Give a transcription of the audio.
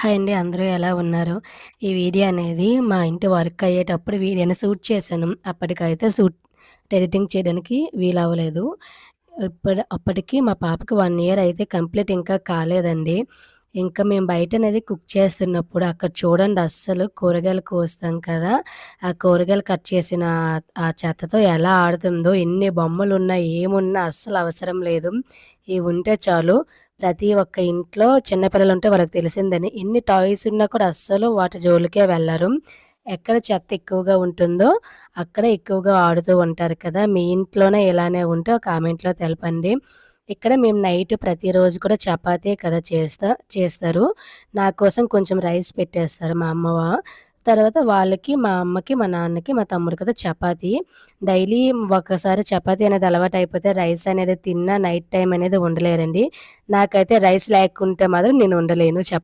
Hi అండి. అందరూ ఎలా ఉన్నారు? ఈ వీడియో అనేది మా ఇంటి వర్క్ అయ్యేటప్పుడు వీడియోని షూట్ చేశాను. అప్పటికైతే షూట్ ఎడిటింగ్ చేయడానికి వీలవ్వలేదు. ఇప్పుడు అప్పటికి మా పాపకి వన్ ఇయర్ అయితే కంప్లీట్ ఇంకా కాలేదండి. ఇంకా మేము బయట అనేది కుక్ చేస్తున్నప్పుడు అక్కడ చూడండి అస్సలు కూరగాయలు కోస్తాం కదా! ఆ కూరగాయలు కట్ చేసిన ఆ చెత్తతో ఎలా ఆడుతుందో, ఎన్ని బొమ్మలు ఉన్నా ఏమున్నా అస్సలు అవసరం లేదు. ఇవి ఉంటే చాలు ప్రతి ఒక్క ఇంట్లో చిన్నపిల్లలు ఉంటే వాళ్ళకి తెలిసిందని ఎన్ని టాయ్స్ ఉన్నా కూడా అస్సలు వాటి జోలికే వెళ్ళరు ఎక్కడ చెత్త ఎక్కువగా ఉంటుందో అక్కడే ఎక్కువగా ఆడుతూ ఉంటారు కదా! మీ ఇంట్లోనే ఇలానే ఉంటే కామెంట్‌లో తెలపండి. ఇక్కడ మేము నైట్ ప్రతిరోజు కూడా చపాతీ కదా చేస్తా చేస్తారు. నా కోసం కొంచెం రైస్ పెట్టేస్తారు మా అమ్మ. తర్వాత వాళ్ళకి, మా అమ్మకి, మా నాన్నకి, మా తమ్ముడికి చపాతి డైలీ ఒకసారి చపాతి అనేది అలవాటు అయిపోతే రైస్ అనేది తిన్నా నైట్ టైం అనేది ఉండలేరండి. నాకైతే రైస్ లేకుంటే మాత్రం నేను ఉండలేను. చప